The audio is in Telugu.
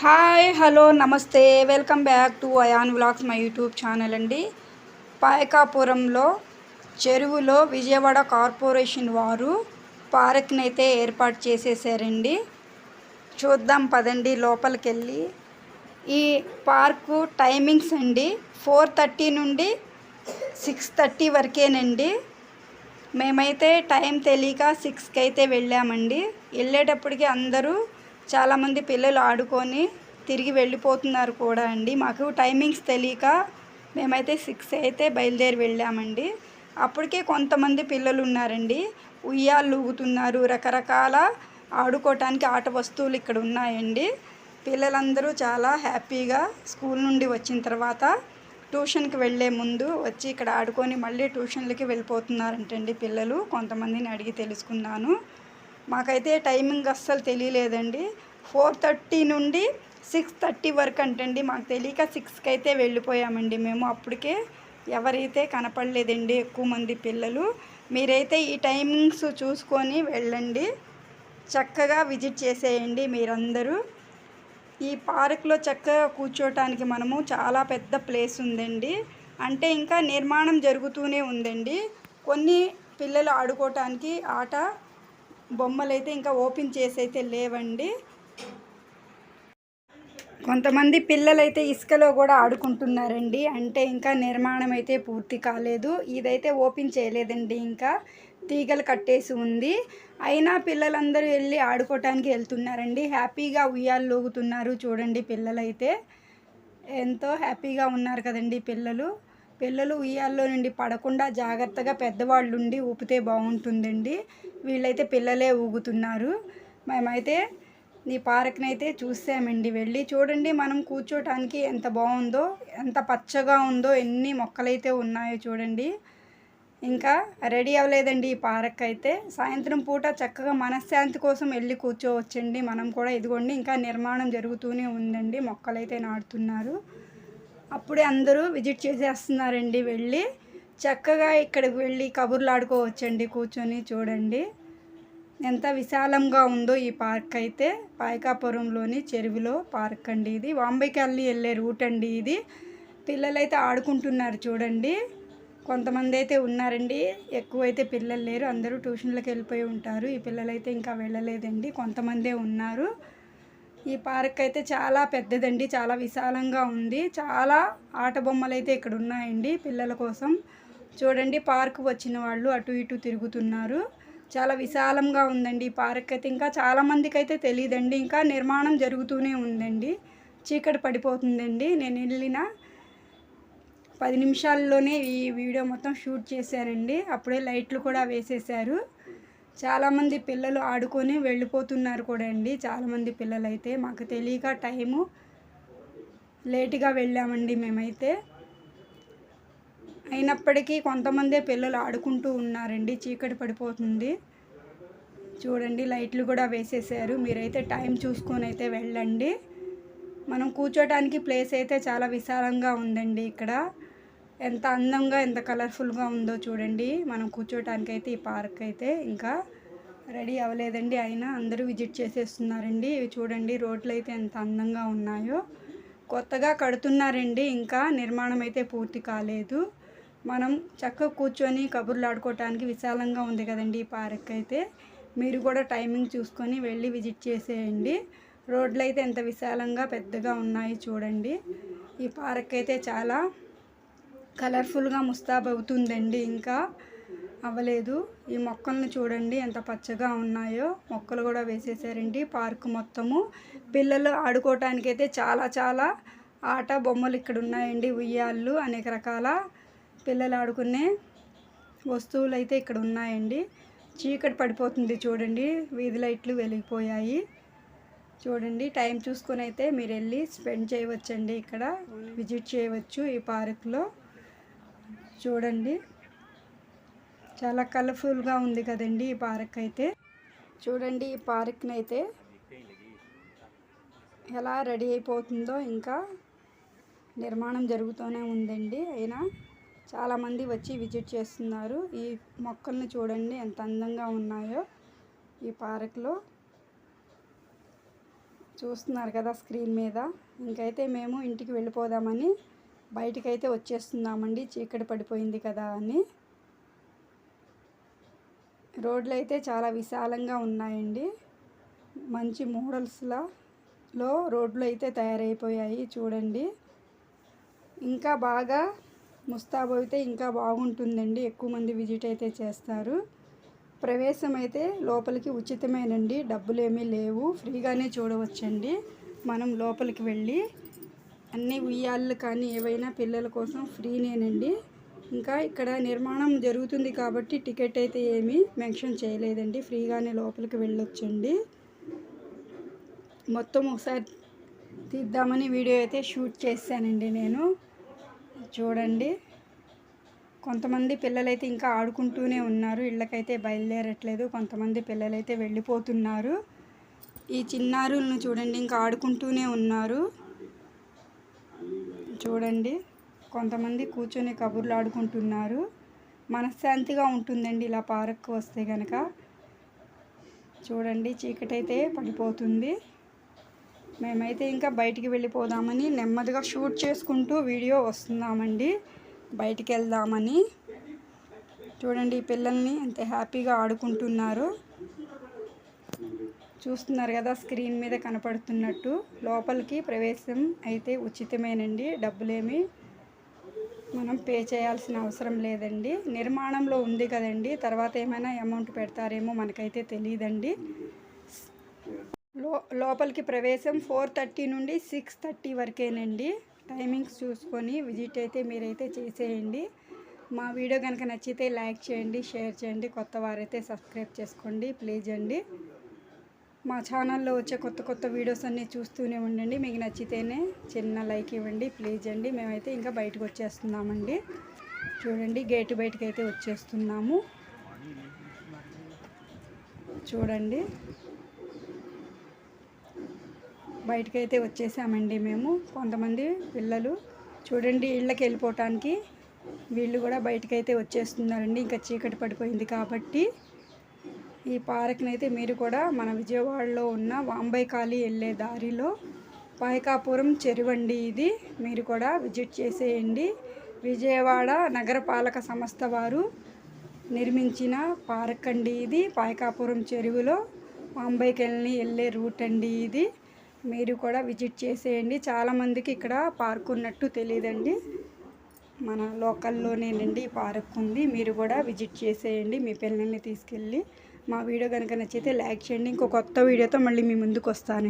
Hi hello namaste. Welcome back to Ayan vlogs my YouTube channel అండి. పాయకాపురంలో చెరువులో విజయవాడ కార్పొరేషన్ వారు పార్క్ని అయితే ఏర్పాటు చేసేసారండి. చూద్దాం పదండి లోపలికి వెళ్ళి ఈ పార్కు టైమింగ్స్ అండి ఫోర్ థర్టీ నుండి సిక్స్ థర్టీ వరకేనండి. మేమైతే టైం తెలియక సిక్స్కి అయితే వెళ్ళామండి. వెళ్ళేటప్పటికి అందరూ చాలామంది పిల్లలు ఆడుకొని తిరిగి వెళ్ళిపోతున్నారు కూడా అండి. మాకు టైమింగ్స్ తెలియక మేమైతే సిక్స్ అయితే బయలుదేరి వెళ్ళామండి. అప్పటికే కొంతమంది పిల్లలు ఉన్నారండి. ఉయ్యాలు ఊగుతున్నారు. రకరకాల ఆడుకోవటానికి ఆట వస్తువులు ఇక్కడ ఉన్నాయండి. పిల్లలందరూ చాలా హ్యాపీగా స్కూల్ నుండి వచ్చిన తర్వాత ట్యూషన్కి వెళ్ళే ముందు వచ్చి ఇక్కడ ఆడుకొని మళ్ళీ ట్యూషన్లకి వెళ్ళిపోతున్నారంటండి పిల్లలు. కొంతమందిని అడిగి తెలుసుకున్నాను. మాకైతే టైమింగ్ అస్సలు తెలియలేదండి. ఫోర్ థర్టీ నుండి సిక్స్ థర్టీ వరకు అంటండి. మాకు తెలియక సిక్స్కి అయితే వెళ్ళిపోయామండి మేము. అప్పటికే ఎవరైతే కనపడలేదండి ఎక్కువ మంది పిల్లలు. మీరైతే ఈ టైమింగ్స్ చూసుకొని వెళ్ళండి. చక్కగా విజిట్ చేసేయండి మీరందరూ. ఈ పార్క్లో చక్కగా కూర్చోటానికి మనము చాలా పెద్ద ప్లేస్ ఉందండి. అంటే ఇంకా నిర్మాణం జరుగుతూనే ఉందండి. కొన్ని పిల్లలు ఆడుకోవటానికి ఆట బొమ్మలు అయితే ఇంకా ఓపెన్ చేసి అయితే లేవండి. కొంతమంది పిల్లలైతే ఇసుకలో కూడా ఆడుకుంటున్నారండి. అంటే ఇంకా నిర్మాణం అయితే పూర్తి కాలేదు. ఇదైతే ఓపెన్ చేయలేదండి ఇంకా. తీగలు కట్టేసి ఉంది. అయినా పిల్లలందరూ వెళ్ళి ఆడుకోవటానికి వెళ్తున్నారండి. హ్యాపీగా ఉయ్యాలు లూగుతున్నారు చూడండి పిల్లలైతే. ఎంతో హ్యాపీగా ఉన్నారు కదండి పిల్లలు. పిల్లలు ఉయ్యాల్లో నుండి పడకుండా జాగ్రత్తగా పెద్దవాళ్ళు ఉండి ఊపితే బాగుంటుందండి. వీళ్ళైతే పిల్లలే ఊగుతున్నారు. మేమైతే ఈ పార్క్ని అయితే చూసామండి. వెళ్ళి చూడండి మనం కూర్చోటానికి ఎంత బాగుందో ఎంత పచ్చగా ఉందో ఎన్ని మొక్కలైతే ఉన్నాయో చూడండి. ఇంకా రెడీ అవ్వలేదండి ఈ పార్క్ అయితే సాయంత్రం పూట చక్కగా మనశ్శాంతి కోసం వెళ్ళి కూర్చోవచ్చండి. మనం కూడా ఇదిగోండి ఇంకా నిర్మాణం జరుగుతూనే ఉందండి. మొక్కలైతే నాటుతున్నారు. అప్పుడే అందరూ విజిట్ చేసేస్తున్నారండి వెళ్ళి. చక్కగా ఇక్కడికి వెళ్ళి కబుర్లు ఆడుకోవచ్చండి కూర్చొని చూడండి. ఎంత విశాలంగా ఉందో ఈ పార్క్ అయితే. పాయకాపురంలోని చెరువులో పార్క్ అండి ఇది. వాంబైకల్లి వెళ్ళే రూట్ అండి ఇది. పిల్లలైతే ఆడుకుంటున్నారు చూడండి. కొంతమంది అయితే ఉన్నారండి. ఎక్కువైతే పిల్లలు లేరు. అందరూ ట్యూషన్లకు వెళ్ళిపోయి ఉంటారు. ఈ పిల్లలైతే ఇంకా వెళ్ళలేదండి. కొంతమందే ఉన్నారు. ఈ పార్క్ అయితే చాలా పెద్దదండి చాలా విశాలంగా ఉంది. చాలా ఆట బొమ్మలు అయితే ఇక్కడ ఉన్నాయండి పిల్లల కోసం. చూడండి పార్క్ వచ్చిన వాళ్ళు అటు ఇటు తిరుగుతున్నారు. చాలా విశాలంగా ఉందండి ఈ పార్క్ అయితే. ఇంకా చాలామందికి అయితే తెలియదండి ఇంకా నిర్మాణం జరుగుతూనే ఉందండి. చీకటి పడిపోతుందండి. నేను వెళ్ళిన పది నిమిషాల్లోనే ఈ వీడియో మొత్తం షూట్ చేశారండి. అప్పుడే లైట్లు కూడా వేసేసారు చాలామంది పిల్లలు ఆడుకొని వెళ్ళిపోతున్నారు కూడా అండి. చాలామంది పిల్లలు అయితే మాకు తెలియక టైము లేటుగా వెళ్ళామండి మేమైతే. అయినప్పటికీ కొంతమందే పిల్లలు ఆడుకుంటూ ఉన్నారండి. చీకటి పడిపోతుంది. చూడండి లైట్లు కూడా వేసేసారు. మీరైతే టైం చూసుకొని అయితే వెళ్ళండి. మనం కూర్చోటానికి ప్లేస్ అయితే చాలా విశాలంగా ఉందండి ఇక్కడ. ఎంత అందంగా ఎంత కలర్ఫుల్గా ఉందో చూడండి. మనం కూర్చోటానికి అయితే ఈ పార్క్ అయితే ఇంకా రెడీ అవ్వలేదండి. అయినా అందరూ విజిట్ చేసేస్తున్నారండి. ఇవి చూడండి రోడ్లు అయితే ఎంత అందంగా ఉన్నాయో. కొత్తగా కడుతున్నారండి ఇంకా నిర్మాణం అయితే పూర్తి కాలేదు. మనం చక్కగా కూర్చొని కబుర్లు ఆడుకోవటానికి విశాలంగా ఉంది కదండి ఈ పార్క్ అయితే. మీరు కూడా టైమింగ్ చూసుకొని వెళ్ళి విజిట్ చేసేయండి. రోడ్లు అయితే ఎంత విశాలంగా పెద్దగా ఉన్నాయి చూడండి. ఈ పార్క్ అయితే చాలా కలర్ఫుల్గా ముస్తాబ్ అవుతుందండి ఇంకా. అవ్వలేదు. ఈ మొక్కలను చూడండి ఎంత పచ్చగా ఉన్నాయో. మొక్కలు కూడా వేసేసారండి పార్క్ మొత్తము. పిల్లలు ఆడుకోవటానికి అయితే చాలా చాలా ఆట బొమ్మలు ఇక్కడ ఉన్నాయండి ఉయ్యాళ్ళు అనేక రకాల పిల్లలు ఆడుకునే వస్తువులు అయితే ఇక్కడ ఉన్నాయండి. చీకటి పడిపోతుంది చూడండి. వీధి లైట్లు వెలిగిపోయాయి. చూడండి టైం చూసుకొని అయితే మీరు వెళ్ళి స్పెండ్ చేయవచ్చండి ఇక్కడ. విజిట్ చేయవచ్చు ఈ పార్క్లో. చూడండి. చాలా కలర్ఫుల్గా ఉంది కదండి ఈ పార్క్ అయితే చూడండి ఈ పార్క్ని అయితే ఎలా రెడీ అయిపోతుందో ఇంకా నిర్మాణం జరుగుతూనే ఉందండి. అయినా చాలామంది వచ్చి విజిట్ చేస్తున్నారు. ఈ మొక్కల్ని చూడండి ఎంత అందంగా ఉన్నాయో ఈ పార్క్లో. చూస్తున్నారు కదా స్క్రీన్ మీద. ఇంకైతే మేము ఇంటికి వెళ్ళిపోదామని బయటికైతే వచ్చేస్తున్నామండి చీకటి పడిపోయింది కదా అని. రోడ్లు అయితే చాలా విశాలంగా ఉన్నాయండి. మంచి మోడల్స్లా లో రోడ్లు అయితే తయారైపోయాయి చూడండి. ఇంకా బాగా ముస్తాబు అయితే ఇంకా బాగుంటుందండి ఎక్కువ మంది విజిట్ అయితే చేస్తారు. ప్రవేశం అయితే లోపలికి ఉచితమేనండి డబ్బులు ఏమీ లేవు ఫ్రీగానే చూడవచ్చండి. మనం లోపలికి వెళ్ళి అన్ని ఉయ్యాళ్ళు కానీ ఏవైనా పిల్లల కోసం ఫ్రీనేనండి. ఇంకా ఇక్కడ నిర్మాణం జరుగుతుంది కాబట్టి టికెట్ అయితే ఏమీ మెన్షన్ చేయలేదండి. ఫ్రీగానే లోపలికి వెళ్ళొచ్చండి. మొత్తం ఒకసారి తీద్దామని వీడియో అయితే షూట్ చేశానండి నేను. చూడండి. కొంతమంది పిల్లలైతే ఇంకా ఆడుకుంటూనే ఉన్నారు. ఇళ్ళకైతే బయలుదేరట్లేదు. కొంతమంది పిల్లలైతే వెళ్ళిపోతున్నారు. ఈ చిన్నారులను చూడండి ఇంకా ఆడుకుంటూనే ఉన్నారు. చూడండి కొంతమంది కూర్చొని కబుర్లు ఆడుకుంటున్నారు. మనశ్శాంతిగా ఉంటుందండి ఇలా పార్క్ వస్తే కనుక చూడండి చీకటి అయితే పడిపోతుంది. మేమైతే ఇంకా బయటికి వెళ్ళిపోదామని నెమ్మదిగా షూట్ చేసుకుంటూ వీడియో వస్తున్నామండి. బయటికి వెళ్దామని. చూడండి ఈ పిల్లల్ని ఎంత హ్యాపీగా ఆడుకుంటున్నారు. చూస్తున్నారు కదా స్క్రీన్ మీద కనపడుతున్నట్టు. లోపలికి ప్రవేశం అయితే ఉచితమేనండి. డబ్బులేమి మనం పే చేయాల్సిన అవసరం లేదండి. నిర్మాణంలో ఉంది కదండి. తర్వాత ఏమైనా అమౌంట్ పెడతారేమో మనకైతే తెలియదండి లో లోపలికి ప్రవేశం ఫోర్ థర్టీ నుండి సిక్స్ థర్టీ వరకేనండి. టైమింగ్స్ చూసుకొని విజిట్ అయితే మీరైతే చేసేయండి. మా వీడియో కనుక నచ్చితే లైక్ చేయండి షేర్ చేయండి. కొత్త వారైతే సబ్స్క్రైబ్ చేసుకోండి. ప్లీజ్ అండి. మా ఛానల్లో వచ్చే కొత్త కొత్త వీడియోస్ అన్నీ చూస్తూనే ఉండండి. మీకు నచ్చితేనే చిన్న లైక్ ఇవ్వండి ప్లీజ్ అండి. మేమైతే ఇంకా బయటకు వచ్చేస్తున్నామండి. చూడండి గేటు బయటకు అయితే వచ్చేస్తున్నాము. చూడండి. బయటకైతే వచ్చేసామండి మేము. కొంతమంది పిల్లలు చూడండి ఇళ్ళకి వెళ్ళిపోవటానికి వీళ్ళు కూడా బయటకైతే వచ్చేస్తున్నారండి. ఇంకా చీకటి పడిపోయింది కాబట్టి ఈ పార్క్ని అయితే మీరు కూడా మన విజయవాడలో ఉన్న వాంబై వెళ్ళే దారిలో పాయకాపురం చెరువండి ఇది. మీరు కూడా విజిట్ చేసేయండి. విజయవాడ నగరపాలక సంస్థ వారు నిర్మించిన పార్క్ అండి ఇది. పాయకాపురం చెరువులో వాంబైకెళ్ళని వెళ్ళే రూట్ అండి ఇది. మీరు కూడా విజిట్ చేసేయండి. చాలామందికి ఇక్కడ పార్క్ ఉన్నట్టు తెలియదండి. మన లోకల్లోనేనండి ఈ పార్క్ ఉంది. మీరు కూడా విజిట్ చేసేయండి. మీ పిల్లల్ని తీసుకెళ్ళి మా వీడియో కనుక నచ్చితే లైక్ చేయండి. ఇంకో కొత్త వీడియోతో మళ్ళీ మీ ముందుకు వస్తాను.